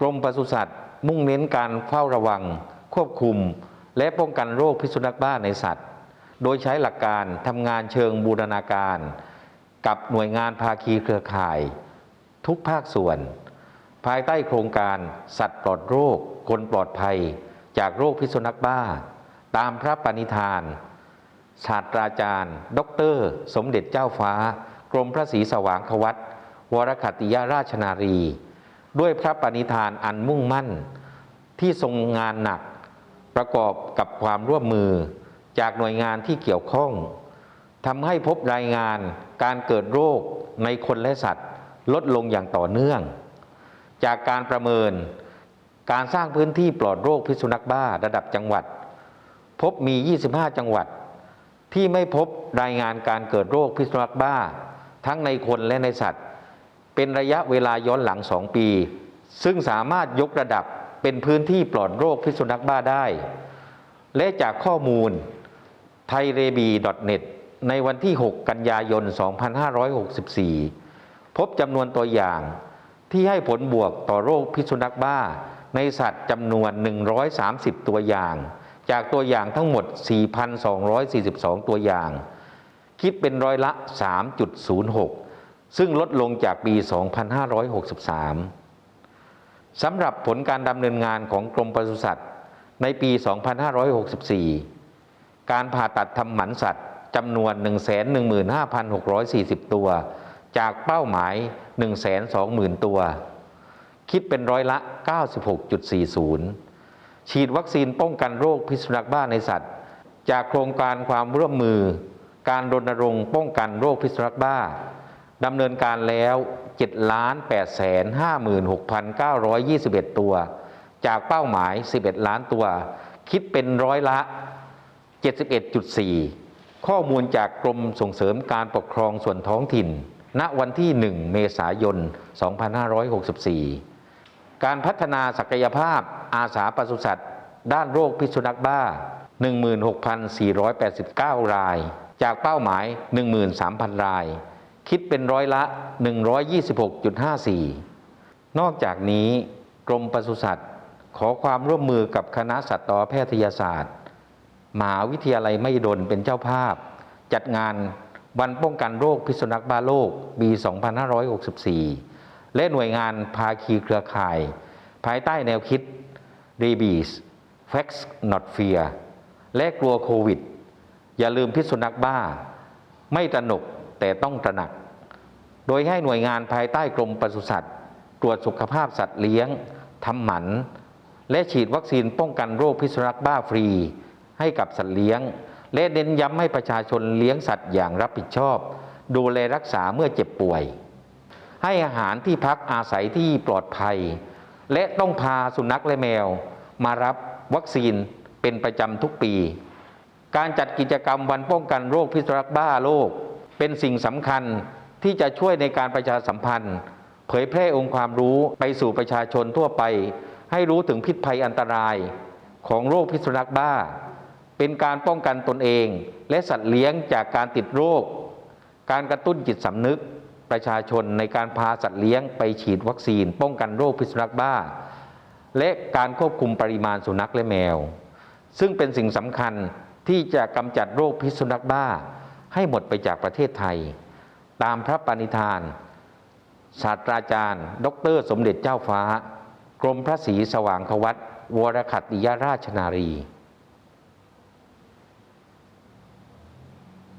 กรมปศุสัตว์ มุ่งเน้นการเฝ้าระวัง ควบคุม และป้องกันโรคพิษสุนัขบ้าในสัตว์ โดยใช้หลักการทำงานเชิงบูรณาการ กับหน่วยงานภาคีเครือข่าย ทุกภาคส่วน ภายใต้โครงการสัตว์ปลอดโรค คนปลอดภัย จากโรคพิษสุนัขบ้า ตามพระปณิธาน ศาสตราจารย์ดอกเตอรสมเด็จเจ้าฟ้า กรมพระศรีสว่างควัตวรคัตติยราชนารี ด้วยพระปณิธานอันมุ่งมั่น ที่ทรงงานหนักประกอบกับความร่วมมือจากหน่วยงานที่เกี่ยวข้องทำให้พบรายงานการเกิดโรคในคนและสัตว์ ลดลงอย่างต่อเนื่อง จากการประเมินการสร้างพื้นที่ปลอดโรคพิษสุนัขบ้าระดับจังหวัด พบมี 25 จังหวัด ที่ไม่พบรายงานการเกิดโรคพิษสุนัขบ้า ทั้งในคนและในสัตว์ เป็นระยะเวลาย้อนหลัง 2 ปี ซึ่งสามารถยกระดับเป็นพื้นที่ปลอดโรคพิษสุนัขบ้าได้ และจากข้อมูลไทยเรบี .net ในวันที่ 6 กันยายน 2564 พบจำนวนตัวอย่างที่ให้ผลบวกต่อโรคพิษสุนัขบ้า ในสัตว์จำนวน 130 ตัวอย่าง จากตัวอย่างทั้งหมด 4,242 ตัวอย่าง คิดเป็นร้อยละ 3.06 ซึ่งลดลงจากปี 2563 สำหรับผลการดำเนินงานของกรมปศุสัตว์ ในปี 2564 การผ่าตัดทำหมันสัตว์จำนวน 115,640 ตัว จากเป้าหมาย 120,000 ตัว คิดเป็นร้อยละ 96.40 ฉีดวัคซีนป้องกันโรคพิษสุนัขบ้าในสัตว์ จากโครงการความร่วมมือ การรณรงค์ป้องกันโรคพิษสุนัขบ้า ดำเนินการแล้ว7,856,921 ตัว จากเป้าหมาย 11 ล้านตัว คิดเป็นร้อยละ 71.4 ข้อมูลจากกรมส่งเสริมการปกครองส่วนท้องถิ่น ณวันที่ 1 เมษายน 2564 การพัฒนาศักยภาพอาสาปศุสัตว์ ด้านโรคพิษสุนัขบ้า 16,489 ราย จากเป้าหมาย 13,000 ราย คิดเป็นร้อยละ 126.54 นอกจากนี้กรมปศุสัตว์ ขอความร่วมมือกับคณะสัตวแพทยศาสตร์มหาวิทยาลัยไมหิดลเป็นเจ้าภาพ จัดงานวันป้องกันโรคพิษสุนัขบ้าโลกปี 2564 และหน่วยงานภาคีเครือข่าย ภายใต้แนวคิด Rabies Facts Not Fear และกลัวโควิด อย่าลืมพิษสุนัขบ้า ไม่ตระหนก แต่ต้องตระหนัก โดยให้หน่วยงานภายใต้กรมปศุสัตว์ ตรวจสุขภาพสัตว์เลี้ยงทำหมัน และฉีดวัคซีนป้องกันโรคพิษสุนัขบ้าฟรี ให้กับสัตว์เลี้ยง และเน้นย้ำให้ประชาชนเลี้ยงสัตว์อย่างรับผิดชอบ ดูแลรักษาเมื่อเจ็บป่วย ให้อาหารที่พักอาศัยที่ปลอดภัย และต้องพาสุนัขและแมว มารับวัคซีนเป็นประจำทุกปี การจัดกิจกรรมวันป้องกันโรคพิษสุนัขบ้าโลก เป็นสิ่งสำคัญที่จะช่วยในการประชาสัมพันธ์ เผยแพร่องค์ความรู้ไปสู่ประชาชนทั่วไป ให้รู้ถึงพิษภัยอันตรายของโรคพิษสุนัขบ้า เป็นการป้องกันตนเอง และสัตว์เลี้ยงจากการติดโรค การกระตุ้นจิตสำนึกประชาชนในการพาสัตว์เลี้ยงไปฉีดวัคซีน ป้องกันโรคพิษสุนัขบ้า และการควบคุมปริมาณสุนัขและแมว ซึ่งเป็นสิ่งสำคัญที่จะกำจัดโรคพิษสุนัขบ้า ให้หมดไปจากประเทศไทย ตามพระปณิธาน ศาสตราจารย์ดอกเตอรสมเด็จเจ้าฟ้า กรมพระศรีสว่างควัตวรขัตติยราชนารี